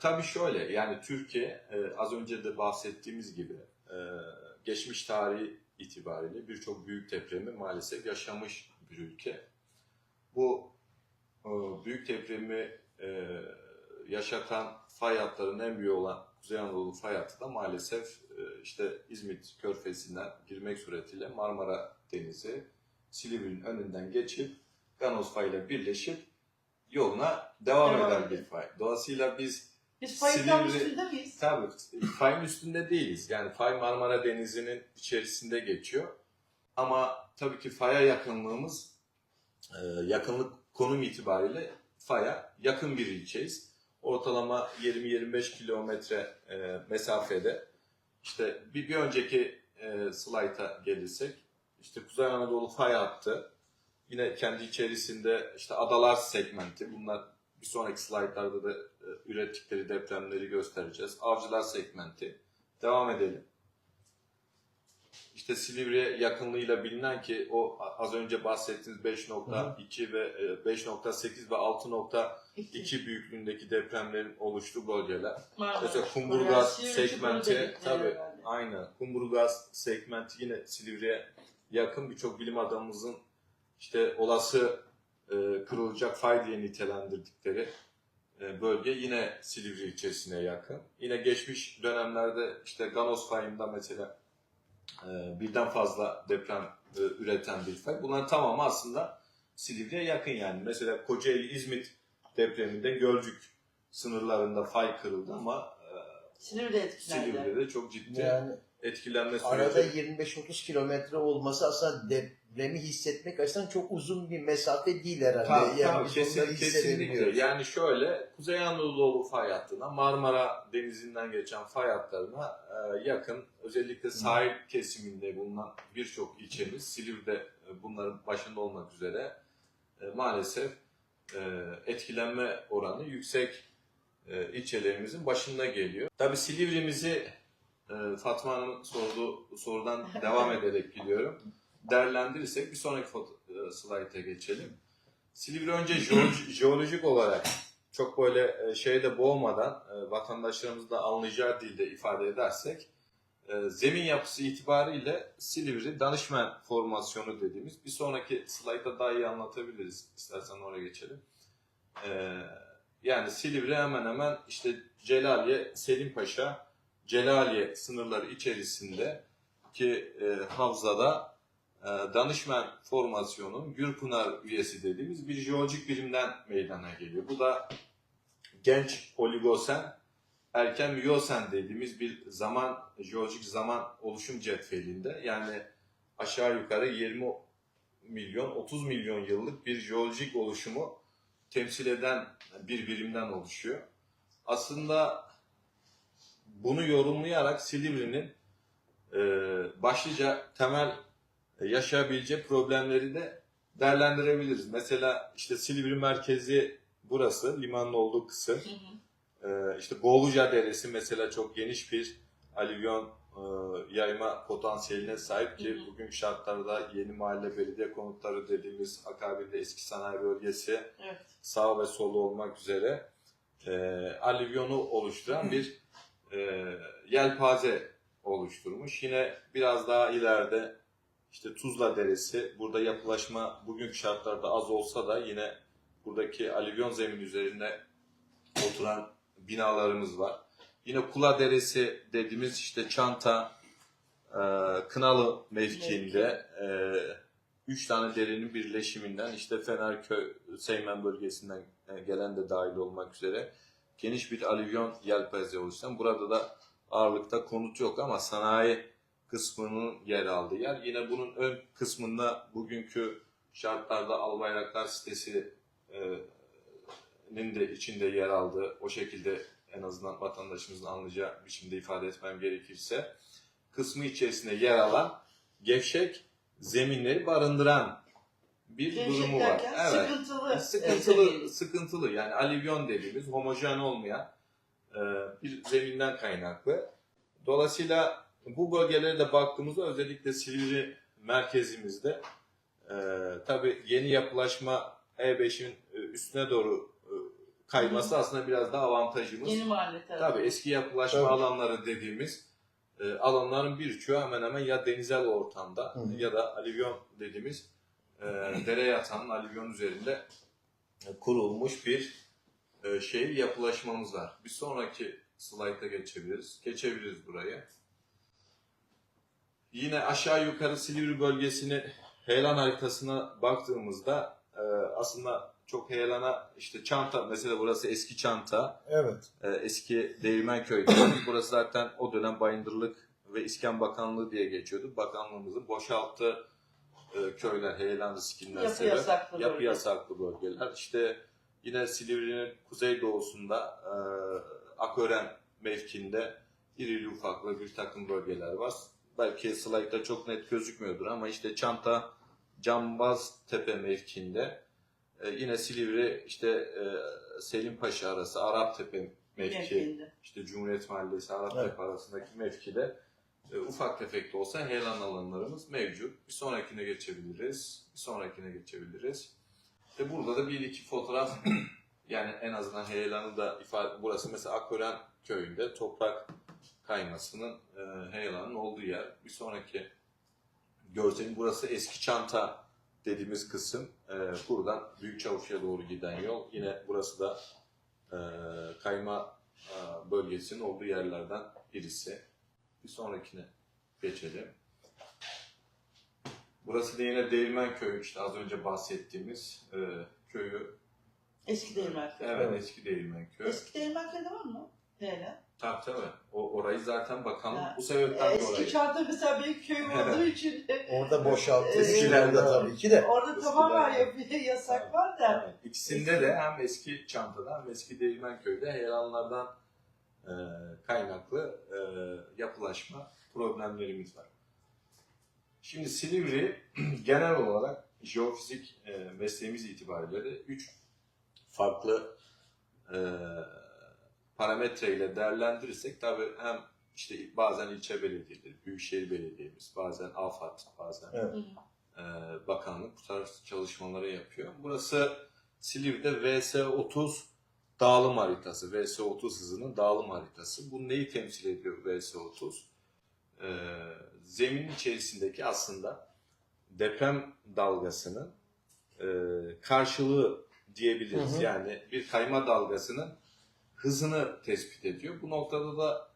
tabii şöyle yani Türkiye e, az önce de bahsettiğimiz gibi e, geçmiş tarihi itibariyle birçok büyük depremi maalesef yaşamış bir ülke. Bu e, büyük depremi e, yaşatan fay hatlarının en büyüğü olan Kuzey Anadolu fay hattı da maalesef e, işte İzmit Körfezi'nden girmek suretiyle Marmara Denizi, Silivri'nin önünden geçip Ganos fayıyla birleşip yoluna devam, Devam eden bir fay. Dolayısıyla biz Biz fayın tam Silivri- üstünde miyiz? Tabii fayın üstünde değiliz. Yani fay Marmara Denizi'nin içerisinde geçiyor. Ama tabii ki faya yakınlığımız e, yakınlık konum itibariyle faya yakın bir ilçeyiz. Ortalama 20-25 kilometre e, mesafede. İşte bir, bir önceki e, slayta gelirsek işte Kuzey Anadolu fay hattı yine kendi içerisinde işte adalar segmenti bunlar bir sonraki slaytlarda da e, ürettikleri depremleri göstereceğiz. Avcılar segmenti. Devam edelim. İşte Silivri'ye yakınlığıyla bilinen ki o az önce bahsettiğiniz 5.2 ve e, 5.8 ve 6.2 büyüklüğündeki depremlerin oluştuğu bölgeler. Marmara. Mesela Kumburgaz segmenti, tabii. herhalde. Aynen. Kumburgaz segmenti yine Silivri'ye yakın birçok bilim adamımızın işte olası e, kırılacak fay diye nitelendirdikleri e, bölge yine Silivri ilçesine yakın. Yine geçmiş dönemlerde işte Ganos fayında mesela e, birden fazla deprem e, üreten bir fay. Bunların tamamı aslında Silivri'ye yakın yani. Mesela Kocaeli İzmit depreminde Gölcük sınırlarında fay kırıldı ama e, Silivri'de etkilendi. Silivri'de de çok ciddi Yani etkilenme arada süreci. 25-30 kilometre olması aslında depremi hissetmek açısından çok uzun bir mesafe değil herhalde. Tabii, yani tabii, kesin- kesinlikle. Yani şöyle Kuzey Anadolu fay hattına Marmara Denizi'nden geçen fay hatlarına e, yakın özellikle sahil kesiminde bulunan birçok ilçemiz Silivri'de e, bunların başında olmak üzere e, maalesef e, etkilenme oranı yüksek e, ilçelerimizin başında geliyor. Tabii Silivri'mizi e, Fatma Hanım'ın sorduğu sorudan devam ederek gidiyorum. Değerlendirirsek bir sonraki e, slayta geçelim. Silivri önce jeoloji- jeolojik olarak çok böyle e, şeyde boğmadan e, vatandaşlarımız da anlayacağı dilde ifade edersek e, zemin yapısı itibariyle Silivri danışman formasyonu dediğimiz bir sonraki slayta daha iyi anlatabiliriz. İstersen oraya geçelim. E, yani Silivri hemen hemen işte Celaliye, Selim Paşa, Celaliye sınırları içerisinde ki e, havzada e, danışman formasyonun Gürpınar üyesi dediğimiz bir jeolojik birimden meydana geliyor. Bu da genç oligosen, erken miyosen dediğimiz bir zaman, jeolojik zaman oluşum cetvelinde yani aşağı yukarı 20 milyon, 30 milyon yıllık bir jeolojik oluşumu temsil eden bir birimden oluşuyor. Aslında bunu yorumlayarak Silivri'nin e, başlıca temel e, yaşayabileceği problemleri de değerlendirebiliriz. Mesela işte Silivri merkezi burası, limanın olduğu kısım. Hı hı. Ee, işte Boğuluca Deresi mesela çok geniş bir alüvyon e, yayma potansiyeline sahip ki Hı hı. bugün şartlarda yeni mahalle belediye konutları dediğimiz akabinde eski sanayi bölgesi Evet. sağ ve solu olmak üzere e, alüvyonu oluşturan bir e, yelpaze oluşturmuş. Yine biraz daha ileride işte Tuzla Deresi, burada yapılaşma bugünkü şartlarda az olsa da yine buradaki alüvyon zemin üzerinde oturan binalarımız var. Yine Kula Deresi dediğimiz işte Çanta, e, Kınalı mevkiinde e, üç tane derinin birleşiminden işte Fenerköy, Seymen bölgesinden e, gelen de dahil olmak üzere geniş bir alüvyon yelpaze oluşan. Burada da ağırlıkta konut yok ama sanayi kısmının yer aldığı yer. Yine bunun ön kısmında bugünkü şartlarda Albayraklar sitesi e, de içinde yer aldığı o şekilde en azından vatandaşımızın anlayacağı biçimde ifade etmem gerekirse kısmı içerisinde yer alan gevşek zeminleri barındıran bir Gevşek durumu var. derken Evet. sıkıntılı. Sıkıntılı, sıkıntılı yani alüvyon dediğimiz homojen olmayan e, bir zeminden kaynaklı. Dolayısıyla bu bölgelere de baktığımızda özellikle Silivri merkezimizde e, tabii yeni yapılaşma E5'in e, üstüne doğru e, kayması aslında biraz daha avantajımız. Yeni mahalle tarafı. Tabii eski yapılaşma Tabii. alanları dediğimiz e, alanların birçoğu hemen hemen ya denizel ortamda Hı ya da alüvyon dediğimiz e, dere yatağının alüvyon üzerinde e, kurulmuş bir e, şey yapılaşmamız var. Bir sonraki slayta geçebiliriz. Geçebiliriz buraya. Yine aşağı yukarı Silivri bölgesini heyelan haritasına baktığımızda e, aslında çok heyelana işte çanta mesela burası eski çanta Evet. e, eski Değirmenköy'de. Burası zaten o dönem Bayındırlık ve İskan Bakanlığı diye geçiyordu. Bakanlığımızın boşalttığı e, köyler heyelan riskinden Yapı sebep. yasaklı Yapı bölge. yasaklı bölgeler. İşte yine Silivri'nin kuzeydoğusunda e, Akören mevkinde irili ufaklı bir takım bölgeler var. Belki slaytta çok net gözükmüyordur ama işte Çanta Cambaz Tepe mevkinde e, yine Silivri işte e, Selim Paşa arası Arap Tepe mevki Mevkiinde. işte Cumhuriyet Mahallesi Arap Evet. Tepe arasındaki mevkide e, ufak tefek de olsa heyelan alanlarımız mevcut. Bir sonrakine geçebiliriz. Bir sonrakine geçebiliriz. Ve burada da bir iki fotoğraf yani en azından heyelanı da ifade burası mesela Akören köyünde toprak kaymasının e, heyelanın olduğu yer. Bir sonraki görselin burası eski çanta dediğimiz kısım. E, buradan Büyükçavuş'a doğru giden yol. Yine burası da e, kayma e, bölgesinin olduğu yerlerden birisi. Bir sonrakine geçelim. Burası da yine Değirmen Köyü işte az önce bahsettiğimiz e, köyü. Eski Değirmenköy. Evet, Evet. eski Değirmen Köyü. Eski Değirmenköy'de var mı? Neyle? Tabii tabii. O, orayı zaten bakanlık Ha. bu sebepten Eski dolayı. çanta mesela benim köyüm olduğu için Orada boşalttı. Evet. Eskilerde tabii ki de. orada Eskiden- tamamen yapıya yasak var da. Evet. İkisinde de hem eski çantada hem eski Değirmenköy'de heyelanlardan e, kaynaklı e, yapılaşma problemlerimiz var. Şimdi Silivri genel olarak jeofizik e, mesleğimiz itibariyle de üç farklı e, parametreyle değerlendirirsek tabii hem işte bazen ilçe belediyeleri, büyükşehir belediyemiz, bazen AFAD, bazen Evet. E, bakanlık bu tarz çalışmaları yapıyor. Burası Silivri'de VS30 dağılım haritası. VS30 hızının dağılım haritası. Bu neyi temsil ediyor VS30? E, zeminin içerisindeki aslında deprem dalgasının e, karşılığı diyebiliriz. Hı hı. Yani bir kayma dalgasının hızını tespit ediyor. Bu noktada da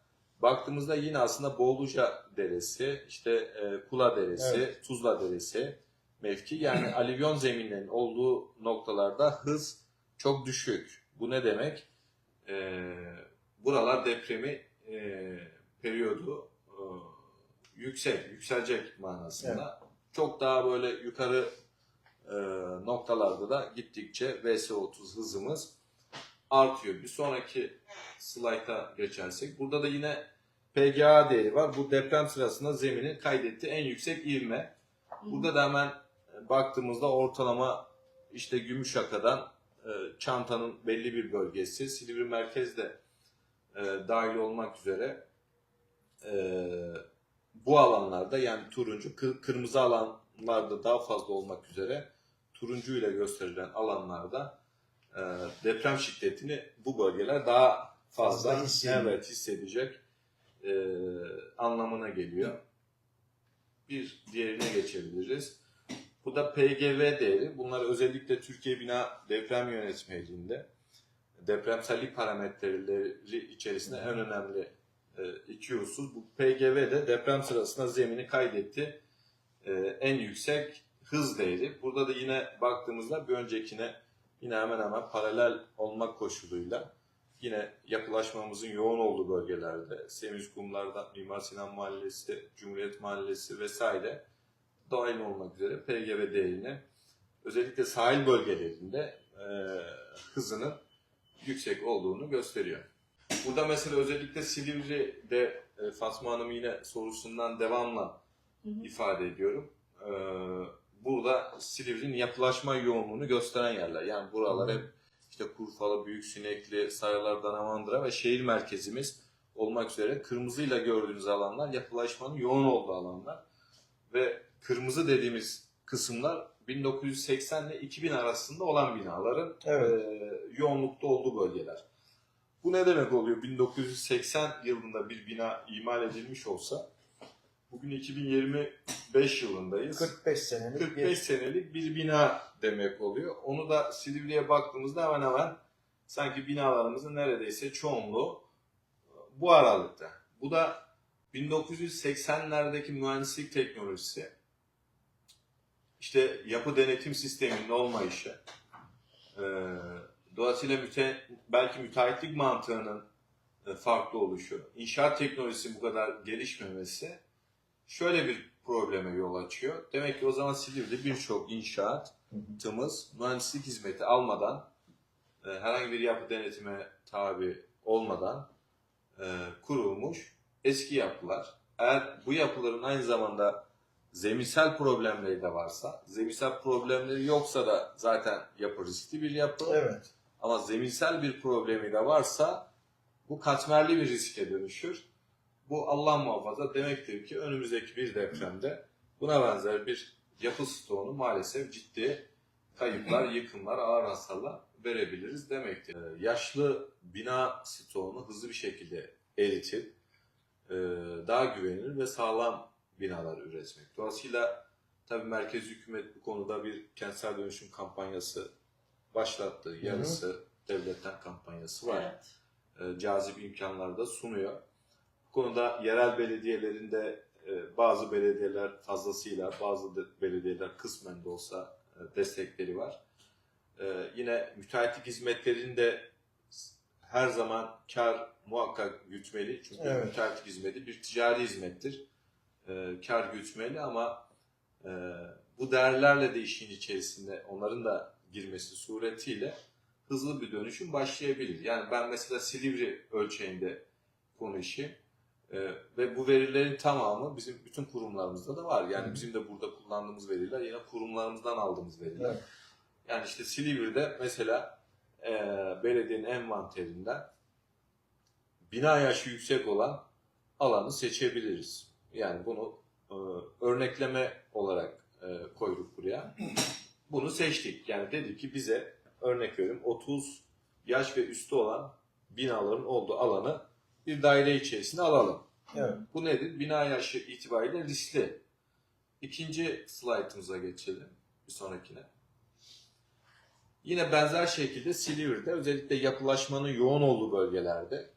baktığımızda yine aslında Boğuluca Deresi, işte e, Kula Deresi, Tuzla Deresi mevki. Yani alüvyon zeminlerin olduğu noktalarda hız çok düşük. Bu ne demek? E, buralar depremi e, periyodu e, yüksek, yükselecek manasında. Çok daha böyle yukarı e, noktalarda da gittikçe VS30 hızımız artıyor. Bir sonraki slayta geçersek. Burada da yine PGA değeri var. Bu deprem sırasında zeminin kaydettiği en yüksek ivme. Burada da hemen baktığımızda ortalama işte Gümüşaka'dan Çanta'nın belli bir bölgesi, Silivri merkez de e, dahil olmak üzere e, bu alanlarda yani turuncu, kı- kırmızı alanlarda daha fazla olmak üzere turuncu ile gösterilen alanlarda e, deprem şiddetini bu bölgeler daha fazla, Fazla hissediyor. evet, hissedecek e, anlamına geliyor. Bir diğerine geçebiliriz. Bu da PGV değeri. Bunlar özellikle Türkiye Bina Deprem Yönetmeliğinde depremsellik parametreleri içerisinde en önemli e, iki husus. Bu PGV de deprem sırasında zemini kaydetti e, en yüksek hız değeri. Burada da yine baktığımızda bir öncekine yine hemen hemen paralel olmak koşuluyla yine yapılaşmamızın yoğun olduğu bölgelerde Semiz Kumlar'dan Mimar Sinan Mahallesi, Cumhuriyet Mahallesi vesaire dahil olmak üzere PGV değerini özellikle sahil bölgelerinde e, hızının yüksek olduğunu gösteriyor. Burada mesela özellikle Silivri'de e, Fatma Hanım yine sorusundan devamla Hı hı. ifade ediyorum. Ee, burada Silivri'nin yapılaşma yoğunluğunu gösteren yerler. Yani buralar hep işte Kurfalı, Büyüksinekli, Sarılar, Danamandıra ve şehir merkezimiz olmak üzere kırmızıyla gördüğünüz alanlar yapılaşmanın yoğun olduğu alanlar. Ve kırmızı dediğimiz kısımlar 1980 ile 2000 arasında olan binaların Evet. e, yoğunlukta olduğu bölgeler. Bu ne demek oluyor? 1980 yılında bir bina imal edilmiş olsa bugün 2025 yılındayız. 45 senelik 45 bir senelik bir bina demek oluyor. Onu da Silivri'ye baktığımızda hemen hemen sanki binalarımızın neredeyse çoğunluğu bu aralıkta. Bu da 1980'lerdeki mühendislik teknolojisi, işte yapı denetim sisteminin olmayışı, e, dolayısıyla müte, belki müteahhitlik mantığının e, farklı oluşu, inşaat teknolojisi bu kadar gelişmemesi şöyle bir probleme yol açıyor. Demek ki o zaman Silivri'de birçok inşaatımız mühendislik hizmeti almadan, e, herhangi bir yapı denetime tabi olmadan e, kurulmuş eski yapılar. Eğer bu yapıların aynı zamanda zeminsel problemleri de varsa, zeminsel problemleri yoksa da zaten yapı riskli bir yapı. Evet. Ama zeminsel bir problemi de varsa bu katmerli bir riske dönüşür. Bu Allah muhafaza demektir ki önümüzdeki bir depremde buna benzer bir yapı stoğunu maalesef ciddi kayıplar, yıkımlar, ağır hasarlar verebiliriz demektir. Ee, Yaşlı bina stoğunu hızlı bir şekilde eritip e, daha güvenilir ve sağlam binalar üretmek. Dolayısıyla tabii merkez hükümet bu konuda bir kentsel dönüşüm kampanyası başlattı. Yarısı devletten kampanyası var. Evet. E, cazip imkanlar da sunuyor. Bu konuda yerel belediyelerin e, bazı belediyeler fazlasıyla, bazı da belediyeler kısmen de olsa e, destekleri var. E, yine müteahhitlik hizmetlerinin de her zaman kar muhakkak gütmeli. Çünkü Evet. müteahhitlik hizmeti bir ticari hizmettir. E, kar gütmeli ama e, bu değerlerle de işin içerisinde onların da girmesi suretiyle hızlı bir dönüşüm başlayabilir. Yani ben mesela Silivri ölçeğinde konuşayım. Ee, ve bu verilerin tamamı bizim bütün kurumlarımızda da var. Yani bizim de burada kullandığımız veriler yine kurumlarımızdan aldığımız veriler. Evet. Yani işte Silivri'de mesela e, belediyenin envanterinden bina yaşı yüksek olan alanı seçebiliriz. Yani bunu e, örnekleme olarak e, koyduk buraya. Bunu seçtik. Yani dedik ki bize örnek veriyorum 30 yaş ve üstü olan binaların olduğu alanı bir daire içerisine alalım. Evet. Bu nedir? Bina yaşı itibariyle riskli. İkinci slaytımıza geçelim. Bir sonrakine. Yine benzer şekilde Silivri'de özellikle yapılaşmanın yoğun olduğu bölgelerde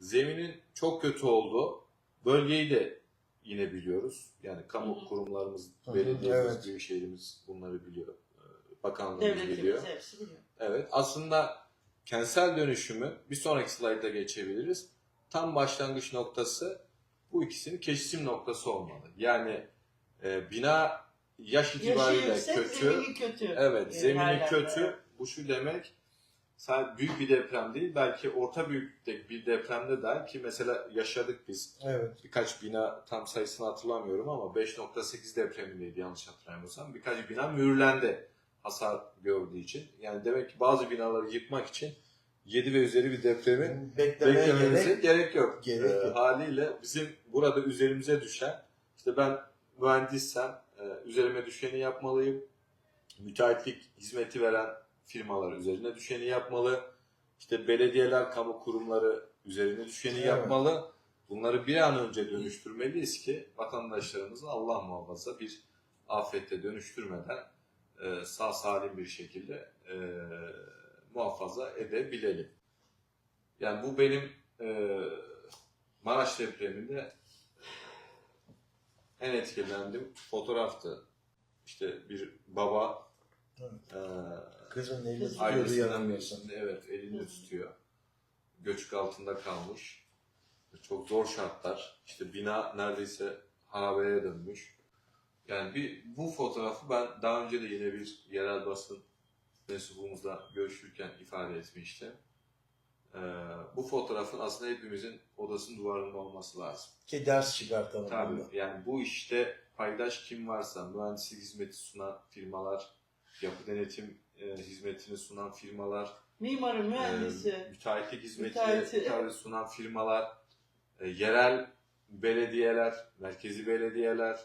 zeminin çok kötü olduğu bölgeyi de yine biliyoruz. Yani kamu Hı hı. kurumlarımız, belediyemiz, evet. büyükşehirimiz bunları biliyor. Ee, Bakanlığımız biliyor. Hepsi biliyor. Evet aslında kentsel dönüşümü bir sonraki slayda geçebiliriz. Tam başlangıç noktası bu ikisinin kesişim noktası olmalı. Yani e, bina yaş itibariyle kötü. kötü. Evet zemini yerlerde. kötü. Bu şu demek sadece büyük bir deprem değil belki orta büyüklükte bir depremde der ki mesela yaşadık biz Evet. birkaç bina tam sayısını hatırlamıyorum ama 5.8 depremindeydi yanlış hatırlamıyorsam. Birkaç bina mühürlendi hasar gördüğü için. Yani demek ki bazı binaları yıkmak için 7 ve üzeri bir depremi Beklemeye gerek. gerek, yok. gerek Ee, yok. haliyle bizim burada üzerimize düşen işte ben mühendissem e, üzerime düşeni yapmalıyım. Müteahhitlik hizmeti veren firmalar üzerine düşeni yapmalı. İşte belediyeler, kamu kurumları üzerine düşeni Evet. yapmalı. Bunları bir an önce dönüştürmeliyiz ki vatandaşlarımızı Allah muhafaza bir afette dönüştürmeden e, sağ salim bir şekilde e, muhafaza edebilelim. Yani bu benim e, Maraş depreminde en etkilendiğim fotoğraftı. İşte bir baba e, Kızın elini tutuyordu birisinde evet elini tutuyor. Göçük altında kalmış. Çok zor şartlar. İşte bina neredeyse harabeye dönmüş. Yani bir bu fotoğrafı ben daha önce de yine bir yerel basın mensubumuzla görüşürken ifade etmiştim. Ee, bu fotoğrafın aslında hepimizin odasının duvarında olması lazım. Ki ders çıkartalım. Tabii bundan. yani bu işte paydaş kim varsa, mühendislik hizmeti sunan firmalar, yapı denetim e, hizmetini sunan firmalar, Mimarı, mühendisi. e, müteahhitlik hizmeti Müteahhiti. müteahhit sunan firmalar, e, yerel belediyeler, merkezi belediyeler,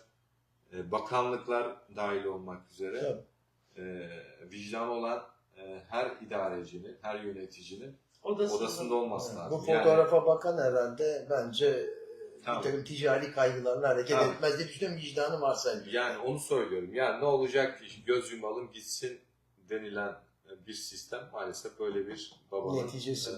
e, bakanlıklar dahil olmak üzere Tabii. e, vicdanı olan e, her idarecinin, her yöneticinin Odasında. odasında olması Bu lazım. fotoğrafa bakan herhalde bence Tamam. bir takım ticari kaygılarla hareket Tamam. etmez diye düşünüyorum. Vicdanı var sence. Yani, yani onu söylüyorum. Yani ne olacak ki göz yumalım gitsin denilen bir sistem maalesef böyle bir babanın Neticesi. e,